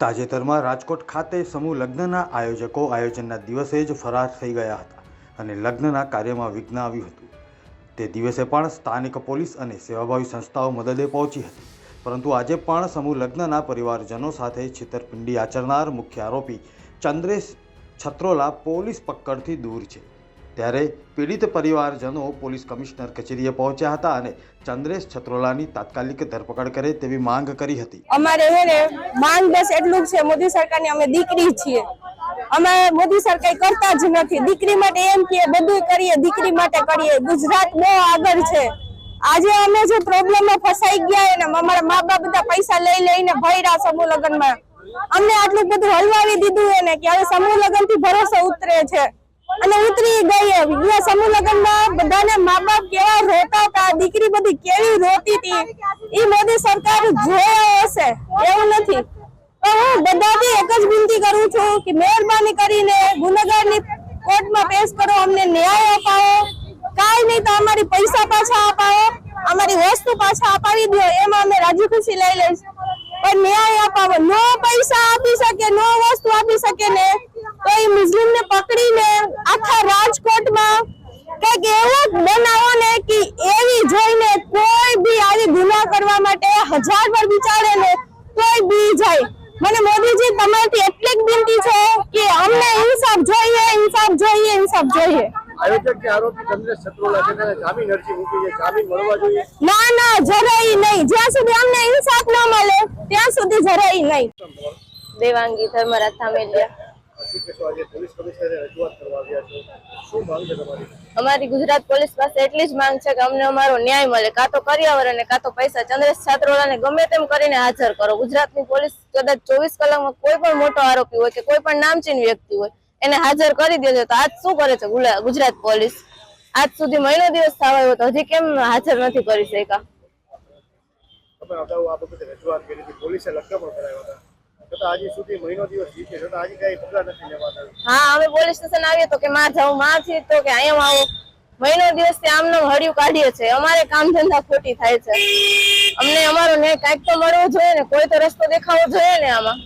તાજેતરમાં રાજકોટ ખાતે સમૂહ લગ્નના આયોજકો આયોજનના દિવસે જ ફરાર થઈ ગયા હતા અને લગ્નના કાર્યમાં વિઘ્ન આવ્યું હતું. તે દિવસે પણ સ્થાનિક પોલીસ અને સેવાભાવી સંસ્થાઓ મદદે પહોંચી હતી. પરંતુ આજે પણ સમૂહ લગ્નના પરિવારજનો સાથે છેતરપિંડી આચરનાર મુખ્ય આરોપી ચંદ્રેશ છત્રોલા પોલીસ પકડથી દૂર છે. ત્યારે પીડિત પરિવારજનો પોલીસ કમિશનર કચેરીએ પહોંચ્યા હતા અને ચંદ્રેશ છત્રોલાની તાત્કાલિક ધરપકડ કરે તેવી માંગ કરી હતી. અમારે હે ને, માંગ બસ એટલું છે, મોદી સરકારની અમે દીકરી છીએ. અમે મોદી સરકાર કરતા જ નથી. દીકરી માટે એમ કે બધું કરીએ, દીકરી માટે કરીએ. ગુજરાત બહુ આગળ છે. આજે અમે જે પ્રોબ્લેમમાં ફસાઈ ગયા ને અમારા મા બાપ બધા પૈસા લઈ લઈને ભયરા સમૂહ લગ્નમાં. અમને આટલું બધું હલવાવી દીધું એને કે હવે સમૂહ લગ્ન ભરોસો ઉતરે છે. અને ઉતરી ગઈ. બીજા સમૂહ લગ્નમાં બધાને મા બાપ કેવા રોતા હતા, દીકરી બધી કેવી રોતી હતી. એ મોદી સરકાર જોયા હશે. એવું નથી. હું બધાથી એક જ વિનંતી કરું છું કે મહેરબાની કરીને ગુનેગારની કોર્ટમાં પેશ કરો, અમને ન્યાય અપાવો. કાંઈ નહીં તો અમારી પૈસા પાછા અપાવો. અમારી વસ્તુ પાછા અપાવી દો. એમાં અમે રાજી ખુશી લઈ લઈશ. પણ ન્યાય અપાવો. નો પૈસા આપી શકે નો વસ્તુ આપી શકે ને તો એ મુસ્લિમ ને પકડીને આખા રાજકોટમાં કંઈક એવો બનાવો ને કે એવી જોઈને કોઈ બી આવી ગુના કરવા માટે હજાર વાર વિચારે ને તોય બી જાય. મને મોદીજી તમારથી એટલી જ વિનંતી છે કે અમને ઇન્સાફ જોઈએ ઇન્સાફ જોઈએ ઇન્સાફ જોઈએ. આયોજક આરોપી ચંદ્રેશ છત્રોલા છે તેને જામીન અરજી મૂકી છે જામીન મળવા જોઈએ. ના ના જરાય નહીં. જ્યાં સુધી અમને ઇન્સાફ ન મળે ત્યાં સુધી જરાય નહીં. દેવાંગી ધર્મરાજ ધામેલિયા. અમારી ગુજરાત પોલીસ પાસે એટલી જ માંગ છે કે અમને અમારો ન્યાય મળે. કાં તો કરિયાવર અને કાં તો પૈસા. ચંદ્રેશ છાત્રોલાને ગમે તેમ કરીને હાજર કરો. ગુજરાતની પોલીસ કદાચ ચોવીસ કલાકમાં કોઈ પણ મોટો આરોપી હોય કે કોઈ પણ નામચીન વ્યક્તિ હોય એને હાજર કરી દેજો. તો આજ શું કરે છે ગુજરાત પોલીસ? આજ સુધી મહિનો દિવસ થવા આવ્યો તો હજી કેમ હાજર નથી કરી શક્યા? પોલીસે લગ્ન પણ કરાવ્યા હતા. હા અમે પોલીસ સ્ટેશન આવીએ કે માં જાઉં, માં તો કે અહીંયા આવો. મહિનો દિવસથી આમને હળિયું કાઢીએ છે. અમારે કામ ધંધા ખોટી થાય છે. અમને અમારો ન્યાય કાંઈક તો મળવો જોઈએ ને, કોઈ તો રસ્તો દેખાવો જોઈએ ને આમાં.